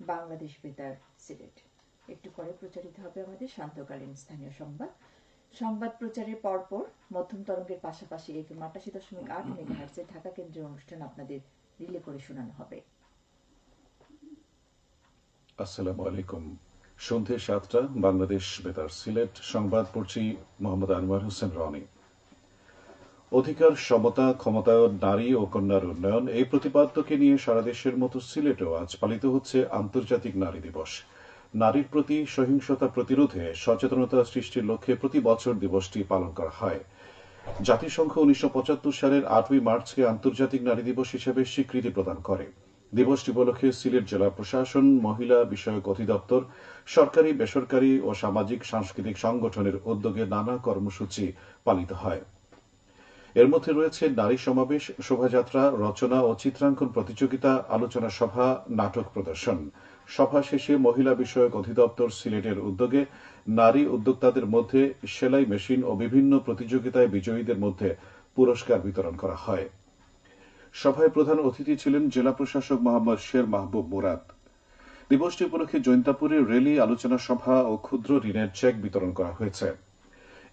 বাংলাদেশ বেতার সিলেট। একটু পরে প্রচারিত হবে আমাদের শান্তকালীন স্থানীয় সংবাদ। সংবাদ প্রচারের পরপর মধ্যম তরঙ্গের পাশাপাশি এফ এম আটাশি দশমিক আট মেগাহার্সের ঢাকা কেন্দ্রের অনুষ্ঠান আপনাদের রিলে করে শোনানো হবে। আসসালামু আলাইকুম। সন্ধে সাতটা, বাংলাদেশ বেতার সিলেট। সংবাদ পড়ছি মোহাম্মদ আনোয়ার হোসেন রনি। অধিকার, সমতা, ক্ষমতায়ন, নারী ও কন্যার উন্নয়ন এই প্রতিপাদ্যকে নিয়ে সারা দেশের মতো সিলেটেও আজ পালিত হচ্ছে আন্তর্জাতিক নারী দিবস। নারীর প্রতি সহিংসতা প্রতিরোধে সচেতনতা সৃষ্টির লক্ষ্যে প্রতি বছর দিবসটি পালন করা হয়। জাতিসংঘ উনিশশো পঁচাত্তর সালের আটই মার্চকে আন্তর্জাতিক নারী দিবস হিসেবে স্বীকৃতি প্রদান করে। দিবসটি উপলক্ষে সিলেট জেলা প্রশাসন, মহিলা বিষয়ক অধিদপ্তর, সরকারি, বেসরকারি ও সামাজিক সাংস্কৃতিক সংগঠনের উদ্যোগে নানা কর্মসূচি পালিত হয়। এর মধ্যে রয়েছে নারী সমাবেশ, শোভাযাত্রা, রচনা ও চিত্রাঙ্কন প্রতিযোগিতা, আলোচনা সভা, নাটক প্রদর্শন। সভা শেষে মহিলা বিষয়ক অধিদপ্তর সিলেটের উদ্যোগে নারী উদ্যোক্তাদের মধ্যে সেলাই মেশিন ও বিভিন্ন প্রতিযোগিতায় বিজয়ীদের মধ্যে পুরস্কার বিতরণ করা হয়। সভায় প্রধান অতিথি ছিলেন জেলা প্রশাসক মোহাম্মদ শের মাহবুব মুরাদ। দিবসটি উপলক্ষে জৈন্তাপুরে রেলি, আলোচনা সভা ও ক্ষুদ্র ঋণের চেক বিতরণ করা হয়েছে।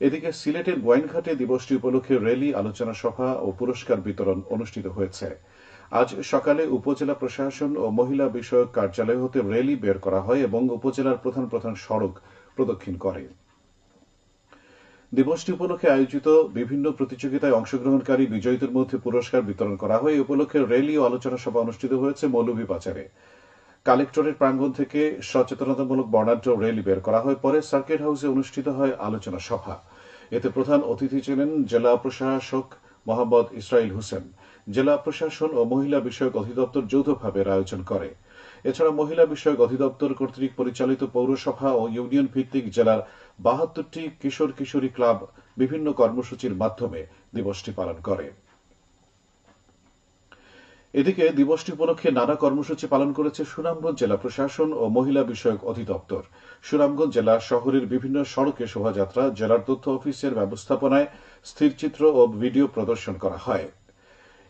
এদিকে সিলেটের গোয়াইনঘাটে দিবসটি উপলক্ষে রেলি, আলোচনা সভা ও পুরস্কার বিতরণ অনুষ্ঠিত হয়েছে। আজ সকালে উপজেলা প্রশাসন ও মহিলা বিষয়ক কার্যালয় হতে রেলি বের করা হয় এবং উপজেলার প্রধান প্রধান সড়ক প্রদক্ষিণ করে। দিবসটি উপলক্ষে আয়োজিত বিভিন্ন প্রতিযোগিতায় অংশগ্রহণকারী বিজয়ীদের মধ্যে পুরস্কার বিতরণ করা হয়। এই উপলক্ষে রেলি ও আলোচনা সভা অনুষ্ঠিত হয়েছে মৌলভীবাজারে। কালেক্টরের প্রাঙ্গণ থেকে সচেতনতামূলক বর্ণাঢ্য রেলি বের করা হয়। পরে সার্কিট হাউসে অনুষ্ঠিত হয় আলোচনা সভা। এতে প্রধান অতিথি ছিলেন জেলা প্রশাসক মোহাম্মদ ইসরাইল হোসেন। জেলা প্রশাসন ও মহিলা বিষয়ক অধিদপ্তর যৌথভাবে আয়োজন করে। এছাড়া মহিলা বিষয়ক অধিদপ্তর কর্তৃক পরিচালিত পৌরসভা ও ইউনিয়ন ভিত্তিক জেলার বাহাত্তরটি কিশোর কিশোরী ক্লাব বিভিন্ন কর্মসূচির মাধ্যমে দিবসটি পালন করে। এদিকে দিবসটি উপলক্ষে নানা কর্মসূচি পালন করেছে সুনামগঞ্জ জেলা প্রশাসন ও মহিলা বিষয়ক অধিদপ্তর। সুনামগঞ্জ জেলা শহরের বিভিন্ন সড়কে শোভাযাত্রা, জেলার তথ্য অফিসের ব্যবস্থাপনায় স্থিরচিত্র ও ভিডিও প্রদর্শন করা হয়।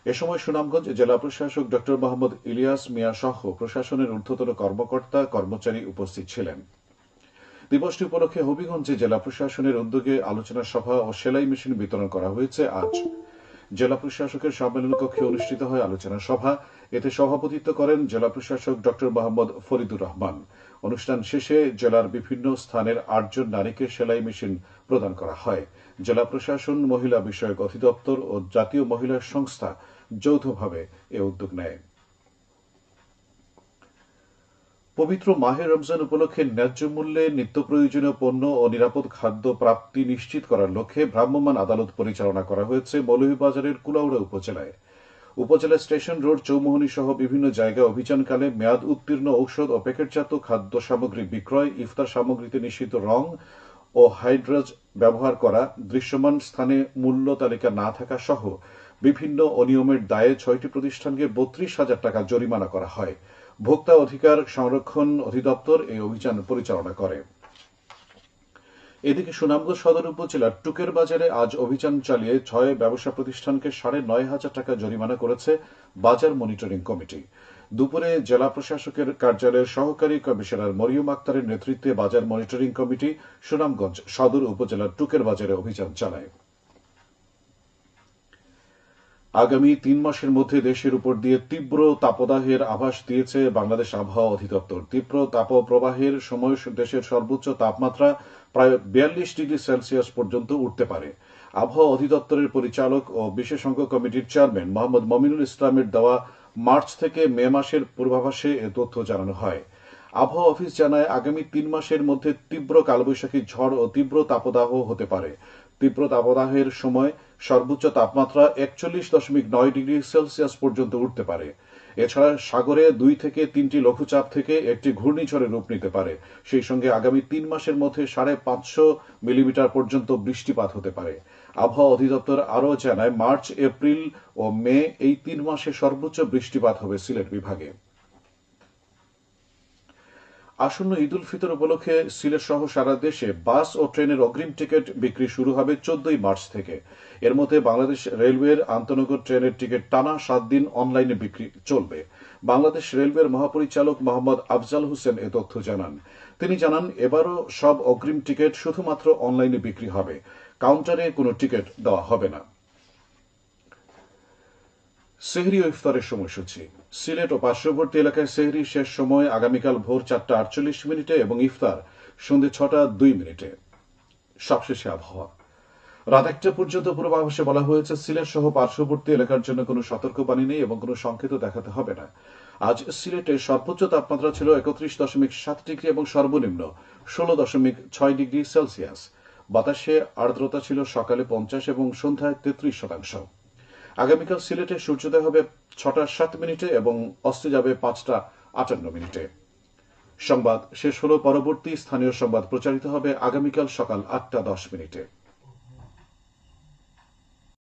এ সময় সুনামগঞ্জ জেলা প্রশাসক ড মোহাম্মদ ইলিয়াস মিয়া সহ প্রশাসনের ঊর্ধ্বতন কর্মকর্তা, কর্মচারী উপস্থিত ছিলেন। দিবসটি উপলক্ষে হবিগঞ্জে জেলা প্রশাসনের উদ্যোগে আলোচনা সভা ও সেলাই মেশিন বিতরণ করা হয়েছে। আজ জেলা প্রশাসকের সম্মেলন কক্ষে অনুষ্ঠিত হয় আলোচনা সভা। এতে সভাপতিত্ব করেন জেলা প্রশাসক ড. মোহাম্মদ ফরিদুর রহমান। অনুষ্ঠান শেষে জেলার বিভিন্ন স্থানের আটজন নারীকে সেলাই মেশিন প্রদান করা হয়। জেলা প্রশাসন, মহিলা বিষয়ক অধিদপ্তর ও জাতীয় মহিলা সংস্থা যৌথভাবে এ উদ্যোগ নেয়। পবিত্র মাহে রমজান উপলক্ষে ন্যায্য মূল্যে নিত্য প্রয়োজনীয় পণ্য ও নিরাপদ খাদ্য প্রাপ্তি নিশ্চিত করার লক্ষ্যে ভ্রাম্যমাণ আদালত পরিচালনা করা হয়েছে মৌলভীবাজারের কুলাউড়া উপজেলায়। উপজেলা স্টেশন রোড চৌমোহনী সহ বিভিন্ন জায়গায় অভিযানকালে মেয়াদ উত্তীর্ণ ঔষধ ও প্যাকেটজাত খাদ্য সামগ্রী বিক্রয়, ইফতার সামগ্রীতে নিষিদ্ধ রং ও হাইড্রাজ ব্যবহার করা, দৃশ্যমান স্থানে মূল্য তালিকা না থাকা সহ বিভিন্ন অনিয়মের দায়ে ছয়টি প্রতিষ্ঠানকে বত্রিশ হাজার টাকা জরিমানা করা হয়। ভোক্তা অধিকার সংরক্ষণ অধিদপ্তর এই অভিযান পরিচালনা করে। এদিকে সুনামগঞ্জ সদর উপজেলার টুকের বাজারে আজ অভিযান চালিয়ে ছয় ব্যবসা প্রতিষ্ঠানকে সাড়ে নয় হাজার টাকা জরিমানা করেছে বাজার মনিটরিং কমিটি। দুপুরে জেলা প্রশাসকের কার্যালয়ের সহকারী কমিশনার মরিয়ম আক্তারের নেতৃত্বে বাজার মনিটরিং কমিটি সুনামগঞ্জ সদর উপজেলার টুকের বাজারে অভিযান চালায়। আগামী তিন মাসের মধ্যে দেশের উপর দিয়ে তীব্র তাপদাহের আভাস দিয়েছে বাংলাদেশ আবহাওয়া অধিদপ্তর। তীব্র তাপপ্রবাহের সময় দেশের সর্বোচ্চ তাপমাত্রা প্রায় বিয়াল্লিশ ডিগ্রি সেলসিয়াস পর্যন্ত উঠতে পারে। আবহাওয়া অধিদপ্তরের পরিচালক ও বিশেষজ্ঞ কমিটির চেয়ারম্যান মোহাম্মদ মমিনুল ইসলামের দেওয়া মার্চ থেকে মে মাসের পূর্বাভাসে এ তথ্য জানানো হয়। আবহাওয়া অফিস জানায়, আগামী তিন মাসের মধ্যে তীব্র কালবৈশাখী ঝড় ও তীব্র তাপদাহ হতে পারে। তীব্র তাপদাহের সময় সর্বোচ্চ তাপমাত্রা একচল্লিশ দশমিক নয় ডিগ্রি সেলসিয়াস পর্যন্ত উঠতে পারে। এছাড়া সাগরে দুই থেকে তিনটি লঘুচাপ থেকে একটি ঘূর্ণিঝড়ে রূপ নিতে পারে। সেই সঙ্গে আগামী তিন মাসের মধ্যে সাড়ে পাঁচশো মিলিমিটার পর্যন্ত বৃষ্টিপাত হতে পারে। আবহাওয়া অধিদপ্তর আরও জানায়, মার্চ, এপ্রিল ও মে এই তিন মাসে সর্বোচ্চ বৃষ্টিপাত হবে সিলেট বিভাগে। আসন্ন ঈদ উল ফিতর উপলক্ষে সিলেট সহ সারা দেশে বাস ও ট্রেনের অগ্রিম টিকিট বিক্রি শুরু হবে চোদ্দই মার্চ থেকে। এর মধ্যে বাংলাদেশ রেলওয়ের আন্তনগর ট্রেনের টিকিট টানা সাত দিন অনলাইনে বিক্রি চলবে। বাংলাদেশ রেলওয়ের মহাপরিচালক মোহাম্মদ আফজাল হোসেন এ তথ্য জানান। তিনি জানান, এবারও সব অগ্রিম টিকিট শুধুমাত্র অনলাইনে বিক্রি হবে। কাউন্টারে কোনো টিকিট দেওয়া হবে না। সেহরি ও ইফতারের সময়সূচি। সিলেট ও পার্শ্ববর্তী এলাকায় সেহরি শেষ সময় আগামীকাল ভোর চারটা আটচল্লিশ মিনিটে এবং ইফতার সন্ধে ছটা দুই মিনিটে। সবশেষে আবহাওয়া। রাত একটা পর্যন্ত পূর্বাভাসে বলা হয়েছে, সিলেট সহ পার্শ্ববর্তী এলাকার জন্য কোনো সতর্কবাণী নেই এবং কোনো সংকেত দেখাতে হবে না। আজ সিলেটে সর্বোচ্চ তাপমাত্রা ছিল একত্রিশ দশমিক সাত ডিগ্রি এবং সর্বনিম্ন ষোলো দশমিক ছয় ডিগ্রি সেলসিয়াস। বাতাসে আর্দ্রতা ছিল সকালে পঞ্চাশ এবং সন্ধ্যায় তেত্রিশ শতাংশ। আগামীকাল সিলেটে সূর্যোদয় হবে ছটা সাত মিনিটে এবং অস্ত যাবে পাঁচটা আটান্ন মিনিটে। সংবাদ শেষ হল পরবর্তী স্থানীয় সংবাদ প্রচারিত হবে আগামীকাল সকাল আটটা দশ মিনিটে।